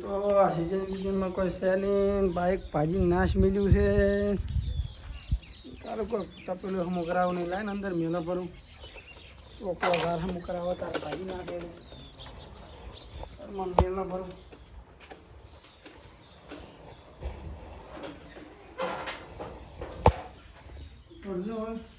તો આ સિઝન સિઝનમાં કોઈ છે નહીં. બાઇક ભાજી નાશ મળ્યું છે. તારું કોઈ તપેલું હમું કરાવું નહીં. લાઈને અંદર મેળો ભરું. ઓકો ઘર હમું કરાવો, તારે ભાજી નાખે તારમાં મેળો ભરું. ઢોલનો હોય.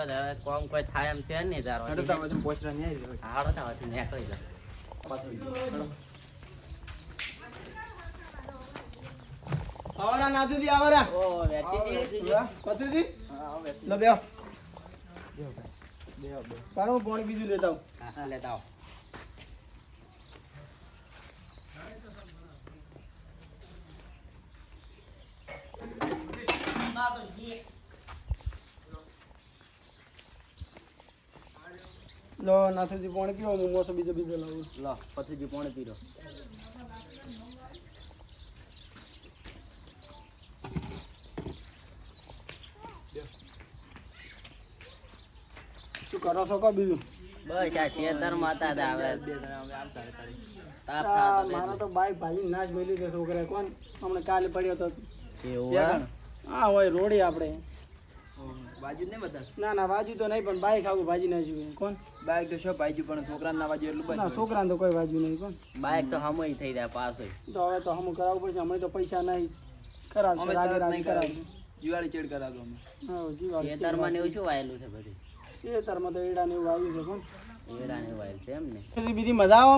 હવે કોમ કોઈ થાય એમ છે નહીં તારો. હેડો પોચરા નહીં આવી રહ્યો. હાડો તો હવે નીકળી જા આવરા નાથુજી આવરા ઓ વેસી પતુજી લો બેહો. પારો પાણી બીજું લેતા આવું. હા લેતા આવો. લો નાથુજી પાણી પીવો હું મોસો બીજો બીજો લાવું. લો પથરીજી પાણી પીરો. શું કરો છો કો બીજું? બસ આ શેતર માતા દે આવે. મારા તો બાઈક ભાજી નાશ મેલી છે છોકરા કોણ? હમણાં કાલે પડ્યો તો. એવું હા? હોય રોડી આપણે. બાજુ નહીં બધા? ના ના બાજુ તો નહીં પણ બાઈક આવું ભાજી નાખ્યું કોણ? બાઈક તો શું બાજુ પણ છોકરાને ના બાજુ એટલું ના છોકરાને તો કોઈ વાજુ નહીં પણ. બાઈક તો હમય થઈ જાય હોય તો હવે તો હમ કરાવવું પડશે અમે તો પૈસા નહીં. કરાવશે રાગે રાગે કરાવશે. દિવાળી ચેડ કરાવજો અમે. હા શેતરમાં ને એવું શું વાયેલું છે બધું? ખેતરમાં તો એડા ને એવું આવ્યું છે એડા ને વાયેલ છે એમ ને બીજી મજા આવો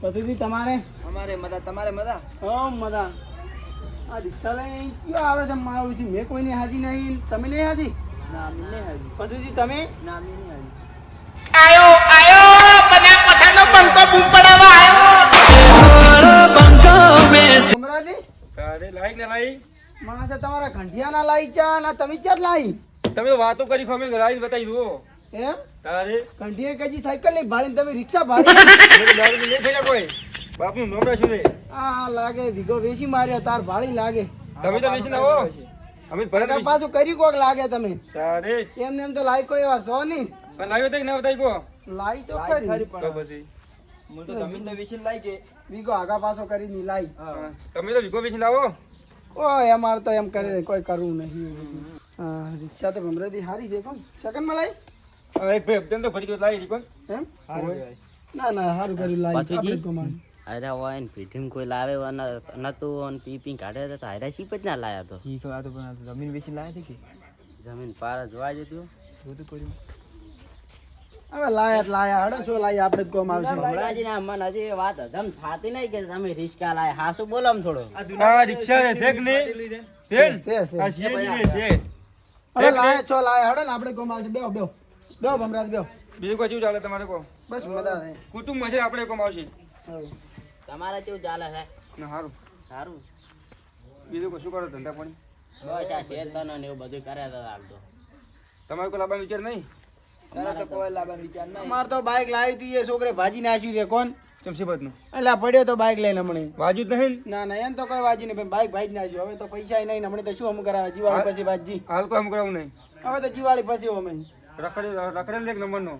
હવ પછી તમારે? અમારે મજા તમારે મજા? હા મજા. આ રિક્ષા લઈને કયો આવે છે? મારું મેં કોઈને હાજી નહીં. તમે નહીં હાજી? ના નહીં હાજી. પછી તમે? ના લાઈ માણસે તમારા ઘંટિયાના લાઈ ચા ના તમે ક્યાં લાઈ? તમે વાતો કરી ખો અમે લાઈ બતાવી દો. એમ? તારે? ઘંટિયા કજી સાયકલ નહીં ભાળીને તમે રિક્ષા ભાડી દારૂ નહીં થઈ જાય કોઈ. બાપનું નોમ રાખ્યું છે? આ લાગે ભીગો વેસી માર્યો તાર ભાડી લાગે. તમે તો વેસી ના હો. અમે ભરત પાછું કરી કોક લાગે તમે. તારે? એમને એમ તો લાઈ કોઈ એવા સો નહીં. પણ લાવ્યો તો ના બતાવી કો લાઈ તો ખરી. તો પછી. હું તો તમે તો વેસી લાઈ કે. વિગો આગા પાછો કરી ની લાઈ તમે તો ભીગો વેસી લાવો. ઓ અમારે તો એમ કરે કોઈ કરવું નહીં. રિક્ષા તો ભમરેથી સારી છે કોણ સેકન્ડમાં લાઈ એક ભાઈ અબજન તો ફરી ગયો લાવી કોણ એમ? ના ના સારું કર્યું લાઈ. આપણે કમાણ. અરે હોય ને પીઠીમાં કોઈ લાવે નતું અને પી પી કાઢે તો હાયરા શીપ જ ના લાયા તો? પણ જમીન વેચી લાયા હતી કે? જમીન પાર જોવા જતું બધું કર્યું? હવે લાયા લાયા હડો છો લાયા આપણે જ કોમ આવશે. હમણાંજી ના મન હજી વાત હજમ થાતી નહીં કે તમે રિસ્કા લાય. હાસુ બોલો આમ થોડો. આ રિક્ષા છે કે ને છે છે છે. આ સીએનજી ને છે હવે લાયા છો લાયા. હડો ને આપણે કોમ આવશે. બેહો બેહો. બેહો ભમરાજ બેહો. બીજું કોઈ શું ચાલે તમારે કો બસ મજા આવે. કુટુંબ છે આપણે કોમ આવશે. તમારે કેવું ચાલે છે? ના સારું સારું બીજું કશું કરો ધંધા પાણી? બસ આ શેતનો ને એવું બધું કર્યા હતા હાલ તો. તમારે કોઈ લાવવાનો વિચાર નહીં? અમાર તો બાઈક લાવી હતી એ છોકરે ભાજી નાખ્યું છે. કોણ? ચમસીબતનું એટલે પડ્યો તો બાઈક લઈને હમણે. વાજુ જ નહીં ના? ના એમ તો કોઈ વાજી નહીં બાઇક બાઈક ભાઈ જ નાખ્યું. હવે તો પૈસા નહીં ને હમણે તો શું અમુક કરાવે જીવાળી પછી બાજી હાલ કોઈ આમ કરાવું નહીં. હવે તો જીવાળી પછી અમે. રખડે રખડેલ એક નંબર નો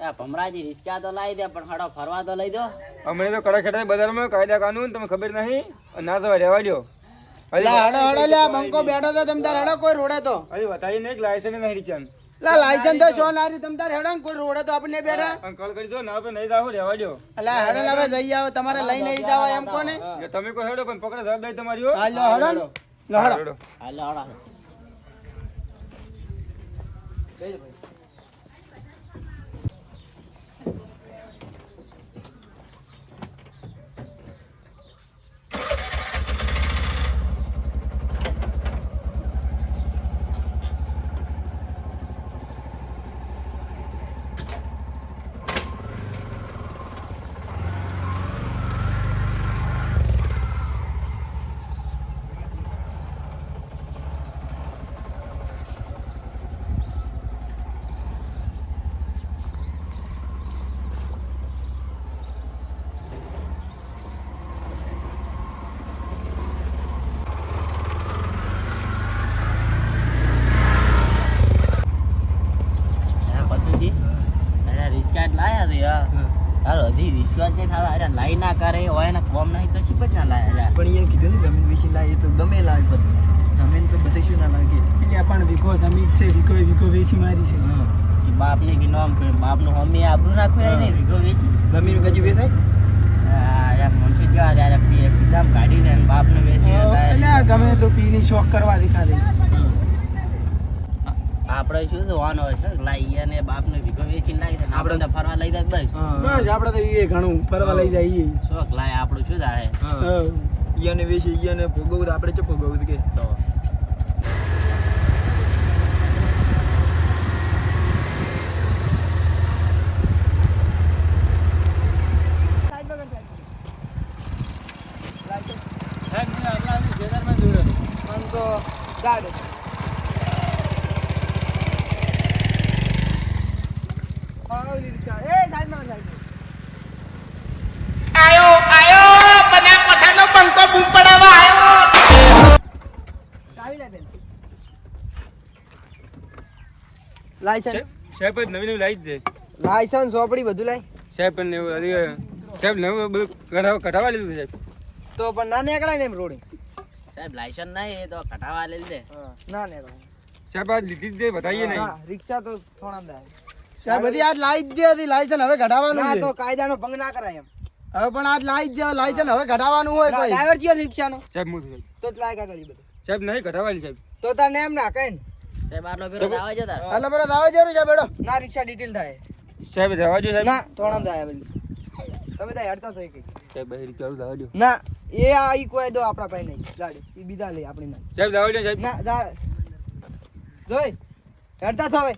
આ ભમરાજી રિસ્કા તો લાવી દે પણ હડો ફરવા તો લઈ દો. અમને તો કડક ખેડા બજારમાં કાયદા કાનૂન તમને ખબર નહીં? ના તો રહેવા દો લા હડો હડો લે બંકો બેઠો તો તમ તાર હડો કોઈ રોડે તો. અરે બતાવી નહીં લાયસન્સ નહીં રીચન લા લાયસન્સ તો છો ના રી તમતાર હેડો ને કોઈ રોડે તો આપણે બેઠા. અંકલ કરી દો ના આપણે નહીં જાવ રહેવા દો અલા હડો ને હવે જઈ આવો તમારે લઈ નહીં જાવ એમ કોને? કે તમે કોઈ હેડો પણ પકડે જવાબદારી તમારી હો. હાલો હડો. હડો. હાલો હડો. વિશ્વાસ અરે લાઈ ના કરે હોય ને કોમ નહીં તો શીપ જ ના લાય અરે પણ એ કીધું ને જમીન વેચીને લાવી તો ગમે લાવી બધું જમીન તો બધે શું ના લાગે. એટલે પણ વીઘો જમીન છે વીઘો વીઘો વેચી મારી છે. કે બાપને કે નામ કે બાપનું મમ્મી આબરૂ નાખો એને વિગો વેચી. જમીન કજુ વે થાય આ યાર મુનશી જવા ત્યારે પી પીધામ કાઢી દે બાપને વેચી એટલે ગમે તો પીની શોખ કરવા દે ખાલી આપણે શું જોવાનું હોય છે લાઈ અને બાપને વેચી લાવી દે આપણે તો ફરવા લઈ જાય બસ. બસ આપણે તો એ ઘણું ફરવા લઈ જઈએ શોખ લાય આપણું શું થાય? ઈયાને વેચી ઈયાને ભોગવું આપણે ચો ભોગવું કે? તો. લાયસન્સ સાહેબ નવી નવી લાવી દે લાયસન્સ ચોપડી બધું લાય. સાહેબ પણ એવું સાહેબ નવું બધું કઢાવ કઢાવા લીધું સાહેબ. તો પણ ના નીકળાય ને એમ રોડે. સાહેબ લાયસન્સ નહીં એ તો કઢાવા લઈ દે ના નીકળાય સાહેબ આ લીધી જ દે બતાવીએ નહીં. રિક્ષા તો થોડા દે સાહેબ બધી આજ લાઈ જ દે હતી લાયસન્સ હવે કઢાવવાનું ના છે. તો કાયદાનો ભંગ ના કરાય એમ. હવે પણ આજ લાઈ જ દે લાયસન્સ હવે કઢાવાનું હોય ડ્રાઈવર કયો રિક્ષાનો? સાહેબ હું તો લાયકા કરી બધું સાહેબ નહીં કઢાવાલી સાહેબ. તો તને એમ ના કઈ સાહેબ આટલો ફેરો આવે છે તાર એટલે બેડો. ના રિક્ષા ડિટેલ થાય. સાહેબ જવા દો સાહેબ. ના થોડા થાય બધી. તમે ત્યાં હેડતા થઈ કઈ સાહેબ જવા દો ના એ આ ઈ કોઈ દો આપણા પાસે નહીં. ગાડી એ બીજા લે આપણી ના સાહેબ જવા દો સાહેબ. ના જા. જોઈ હેડતા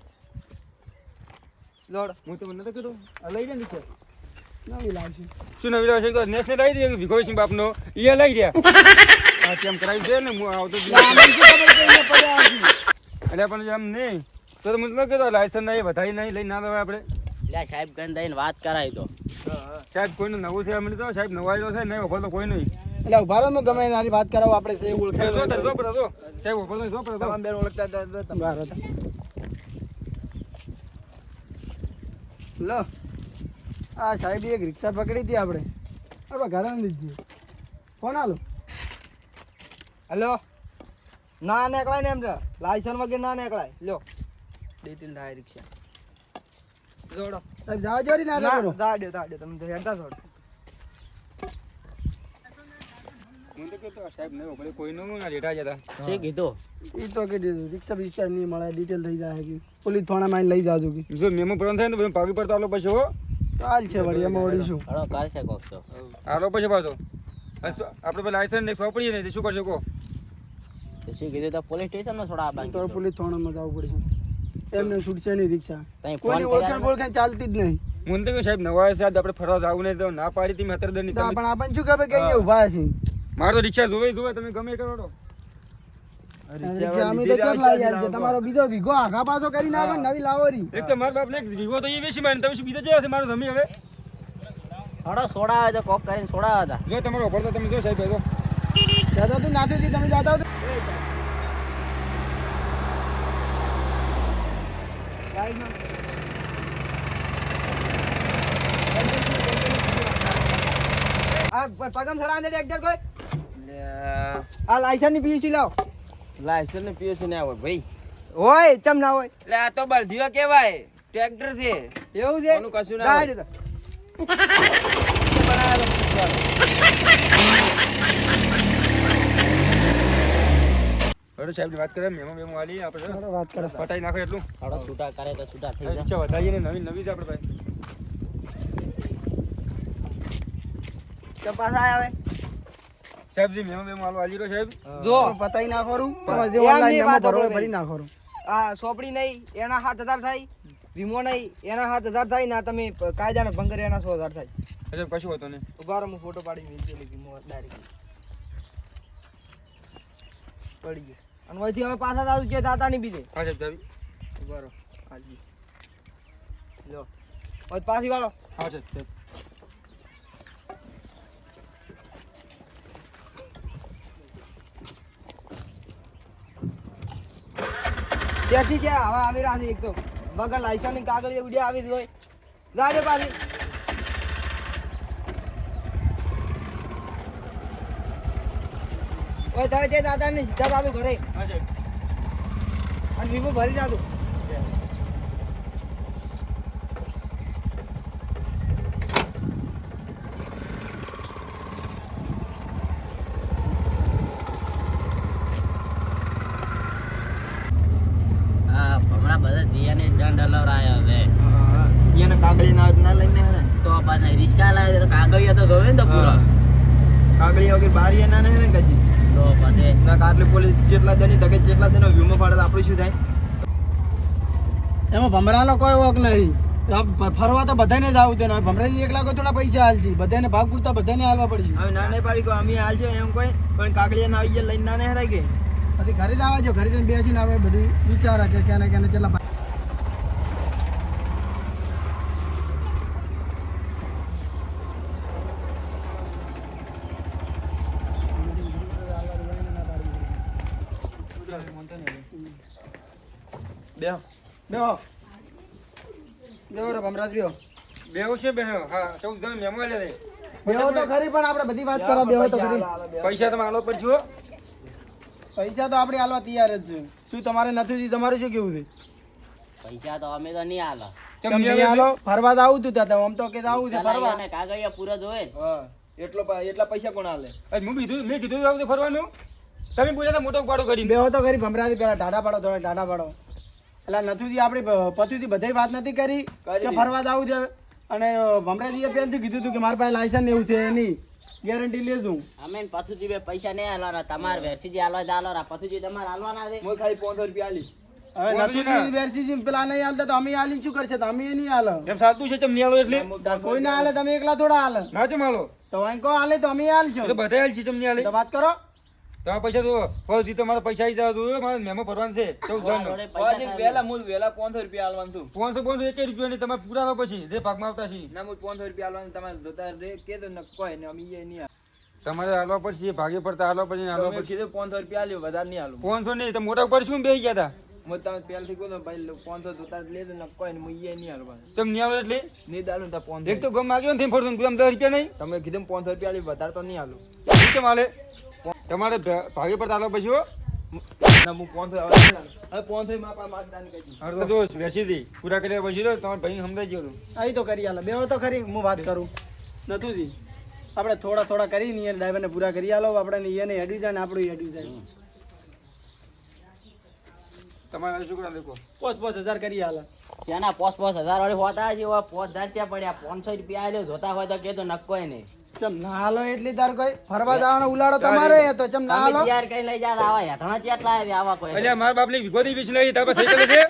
લોડ હું તો મને કીધું. લઈ નવી લાવશે શું નવી લાવે છે નેશનલ લાવી દે વિગો સિંહ બાપનો એ લઈ ગયા કેમ કરાવી છે ને? હું આવતો જ. એટલે પણ એમ નહીં. તો તો મને કહેતો લાયસન્સ નહીં વધારી નહીં લઈ ના દેવાય આપણે. એટલે સાહેબ દઈને વાત કરાવી દો સાહેબ કોઈનું નવું છે અમને તો? સાહેબ નવાયેલો છે નહીં ઓફર તો કોઈ નહીં. એટલે ઊભા રહો ગમે એનારી વાત કરાવો આપણે છે ઓળખે. જો જો પર સાહેબ ઓફર તો જો પર જો તમામ બેન ઓળખતા હતા તમે. બહાર હતા લો. આ સાહેબ એક રિક્ષા પકડી હતી આપણે. આપણે ઘરે લીધી. Phone hello hello. ના નીકળાય ને એમ રે લાયસન્સ વગર ના નીકળાય. લ્યો. ડિટેલ થાય રિક્ષા જોડો. જાવ જોરી ના ના દાડે દાડે તમે તો હેડતા છો હું કહેતો સાહેબ નહીં ઓફર કોઈનું ના લેટા જતા. શી કીધું? એ તો કે રિક્ષા બિક્ષા નહીં મળે ડિટેલ થઈ જાય કે પોલીસ થાણામાં લઈ જાજો કે. જો મેમો પૂરો થાય ને બધું પાકી પડતા આલો પછી હો. તો છે વળી એમાં વળીશું આલો પછી પાછો. આપણે લાયસન્સ ને સોંપડીએ નહીં તો શું કરશો કહો? તો શું કીધું તો પોલીસ સ્ટેશનમાં છોડા તો પોલીસ થાણામાં જવું પડશે એમને છૂટશે નહીં રિક્ષા. કોઈ ઓળખાણ બોળખાણ ચાલતી જ નહીં. મને તો કે સાહેબ નવા સાહેબ આપણે ફરવા જવું નહીં તો ના પાડી હતી મેં ની પણ આપણને શું ખબર કે ઊભા છે? મારે તો રિક્ષા જોવે જોવે તમે ગમે કરો તો. તમારો બીજો વિગો આઘા પાછો કરીને આવે નવી લાવો રી એક તો મારા બાપને એક વિવો તો એ વેચી મારે તમે શું બીજા જેવા છે? મારો જમી હવે. સોડા સોડા તો કોક કરીને સોડા હતા. જો તમારો ઓફર તો તમે જો સાહેબ જો દાદા તું નાથી હતી તમે દાદા પગમ સડા અંદર એક કોઈ? આ લાયસન્સની પીસી લાવ. લાયસન્સ ને હોય ભાઈ. હોય ચમ ના હોય. એટલે આ તો બળદીઓ કેવાય ટ્રેક્ટર છે. એવું છે? કશું ના તો. સાહેબ વાત કરે મેમો મેમો આલી આપણે વાત કરે. પટાઈ નાખો એટલું. હળો છૂટા કરે તો છૂટા થઈ જાય. વધારીએ ને નવી નવી જ આપણે ભાઈ. ચપાસ આયા હવે. સાહેબજી મેમો મેમો આલો આલી રહ્યો સાહેબ. જો પટાઈ નાખો રૂ જે ઓનલાઈન મેમો ભરો ભરી નાખો રૂ આ સોપડી નહીં એના હાથ હજાર થાય. વીમો નહીં એના હાથ હજાર થાય ના તમે કાયદાના ભંગ કરે એના સો હજાર થાય. અચ્છા કશું હતો નહીં. ઊભા હું ફોટો પાડી મેં વીમો ડાયરેક્ટ પડી ગયો. અને વહીથી હવે પાછા દાદુ કે દાતા નહીં બીજે. હા સાહેબ ચાવી બરો હાજી. લો. હવે પાછી વાળો. હા સાહેબ ત્યાંથી ક્યાં હવે આવી રહ્યા છે એક તો. વગર લાયસન્સ કાગળ ઉડ્યા આવી જ હોય. ગાડી પાછી. ઓય તારે જે દાદા ને સીધા દાદુ ઘરે અને લીંબુ ભરી દાદુ હમણાં બધા દિયાને દંડ હલાવરાયો હવે. એને કાગળી ના ના લઈને તો પાછા રિસ્કા લાવે તો કાગળિયા તો ગયો ને તો પૂરા. કાગળી વગર બારી ના ને હે ને કજી તો પછી ના કાટલી પોલીસ જેટલા દની તકે જેટલા દનો વીમો ફાડે તો આપણું શું થાય? એમાં ભમરાનો કોઈ વોક નહીં. ફરવા તો બધાને જ આવું તેનો ભમરાજી એકલા કોઈ થોડા પૈસા હાલજે બધાને ભાગ પૂરતા બધાને હાલવા પડશે. હવે ના નહીં પાડી અમે હાલજો એમ કોઈ પણ કાગળી ના આવી લઈને ના હરાઈ કે? પછી ઘરે જ આવવા જો ઘરે જઈને બેસીને આપણે બધું વિચારા કે ક્યાંને ક્યાંને કેટલા પૈસા બે બેહો. બેહો રે ભમરાજ બેહો. બેહો છે બેહો. હા ચૌદ જણ મેમો લે બેહો તો ખરી પણ આપણે બધી વાત કરો બેહો તો ખરી. પૈસા તમે આલો પર છો પૈસા તો આપણે આલવા તૈયાર જ છે. શું તમારે નથી તમારે શું કેવું છે? પૈસા તો અમે તો નહીં હાલો ચમ તમે નહીં નહીં આલો? ફરવા જ આવું તું ત્યાં આમ તો કે આવું છે ફરવા. કાગળિયા ને કાગળિયા પૂરા હા એટલો એટલા પૈસા કોણ હાલે હું કીધું મેં કીધું આવું ફરવાનું. તમે બોલ્યા મોટો ઉપાડો કરીને. બેહો તો ખરી ભમરાજી પેલા ટાટા પાડો થોડા ટાટા પાડો. એટલે નથુજી આપણી પતિથી બધી વાત નથી કરી કે ફરવા જવું છે અને ભમરાજીએ પહેલથી કીધું હતું કે મારા પાસે લાયસન્સ એવું છે એની ગેરંટી લેજો. અમે પથુજી બે પૈસા નહીં હાલવાના તમારે વેરસીજી હાલવા જ હાલવાના પથુજી તમારે હાલવાના છે? હું ખાલી પાંચસો રૂપિયા આલીશ. હવે નથુજી વેરસીજી પેલા નહીં હાલતા તો અમે હાલી શું કરશે? તો અમે નહીં હાલો એમ સાચું છે ચમ નહીં એટલે? કોઈ ના હાલે તમે એકલા થોડા હાલ ના ચમ આલો? તો અહીં કો હાલે તો અમે હાલ છો બધા હાલ છે ચમ નહીં હાલે તો વાત કરો. તો આ પૈસા તો ફોજી તમારા પૈસા આવી જાવ તો મારા મેમો ભરવાનું છે. ચૌદ હજાર થાય વહેલા હું વહેલા પાંચસો રૂપિયા આલવાનું છું. પાંચસો પાંચસો એક રૂપિયા નહીં. તમે પૂરા લો પછી જે ભાગમાં આવતા છે. ના મૂળ પાંચસો રૂપિયા આલવાનું તમારે જોતા રે કે તો ન કોઈ ને અમે ઈ નહીં તમારે હાલવા પડશે ભાગે પડતા હાલવા પડશે હાલવા મેં પડશે. કીધું રૂપિયા આલ્યો વધારે નહીં આલું. પાંચસો નહીં તો મોટા ઉપર શું બે ગયા હતા હું તમે પહેલથી કહું ભાઈ પાંચસો જોતા લેજો ને કોઈ ને હું ઈ નહીં હાલવાનું ચમ નહીં આવે એટલે? નહીં દાલું તા પાંચસો. એક તો ગમ માગ્યો ને તેમ ફરતું આમ રૂપિયા નહીં? તમે કીધું પાંચસો રૂપિયા આલી વધારે તો નહીં આલું. શું કેમ હાલે તમારે ભાગી પડતા હાલવા પછી નહીં આલું. પૂરા કર્યા પછી તમારે ભાઈ સમજાઈ ગયો અહીં તો કરી હાલો બેહો તો ખરી હું વાત કરું. નથુજી આપણે થોડા થોડા કરી ને ડ્રાઈવરને પૂરા કરી આલો. આપણે એને હેડી જાય ને આપણું હેડી જાય. તમારે શું કરવા દેખો પોચ પોચ હજાર કરી હાલો ત્યાંના પોસ પોસ હજાર વાળી હોતા છે? એવા પોસ હજાર ત્યાં પડ્યા? પાંચસો રૂપિયા આલ્યો જોતા હોય તો કે તો નકોય નહીં ચમ નાલો એટલી તાર કોઈ? ફરવા જવાનો ઉલાડો તમારે એ તો ચમ નાલો યાર કઈ લઈ જાત આવા હેઠણા કેટલા લાવે આવા કોઈ. એટલે મારા બાપની ગોદી બીચ લઈ તારા પાસે સાયકલ છે?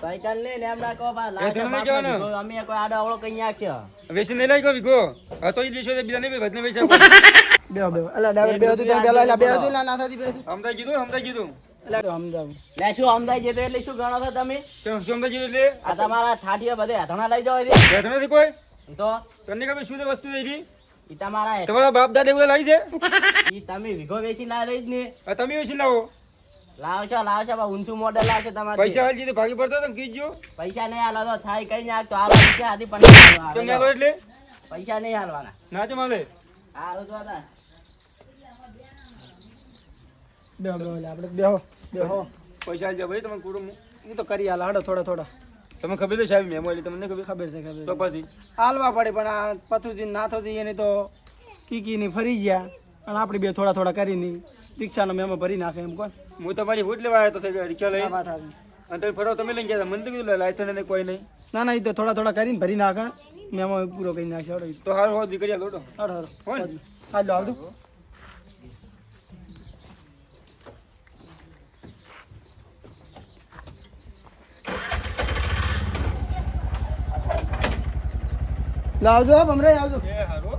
સાયકલ લઈને ને એમના કહો બા, લાગે. અમે કોઈ આડો આવળો કઈ નાખ્યો વેચી નહીં લઈ ગયો વિગો આ તો એ દેશો બીજા નહીં વધને વેચ્યા બે બે. અલા ડ્રાઈવર બે હતું ત્યાં પેલા બે હતું ના ના થાતી બેહો તું. કીધું હમતા કીધું અલા તો લે શું અમદાવાદ જતો એટલે શું ગણો છો તમે? કેમ શું સમજાઈ કીધું એટલે? આ તમારા ઠાઠીઓ બધે હેઠણા લઈ જાવ છે બેઠો નથી કોઈ? તો? તમને ખબર શું વસ્તુ ઈ તમારા તમારા બાપ દાદા એવું લાવી છે? ઈ તમે વિઘો વેચી જ ને. આ તમે વેચી લાવો. લાવશો લાવશો પણ ઊંચું મોડેલ લાવશો તમારે. પૈસા હાલજી તો ભાગી પડતો કીધું પૈસા નહીં હાલો તો થાય કઈ તો હાલો પૈસા પણ તમે એટલે? પૈસા નહીં હાલવાના. ના હાલે તો. બેહો આપણે બેહો. પૈસા હાલજો ભાઈ તમે કુટુંબ એ તો કરી હાલો હાડો થોડા થોડા. તમે ખબર છે સાહેબ મેમો એટલે તમને ખબર? ખબર છે ખબર તો પછી? હાલવા પડે પણ આ પથુજી નાથોજી એને તો કીકી ની ફરી ગયા અને આપણે બે થોડા થોડા કરીને રિક્ષાનો મેમો ભરી નાખે એમ કોણ? હું તમારી વોટ લેવા આવ્યો તો સાહેબ રિક્ષા લઈ વાત અને તમે ફરો તમે લઈને ગયા. મને તો કીધું લાયસન્સ ને કોઈ નહીં. ના ના એ તો થોડા થોડા કરીને ભરી નાખે. મેમો પૂરો કરી નાખશે તો. હાર હો દીકરી લોટો. હડો હાલો આવજો. લાવજો ભમરે આવજો એ હારો.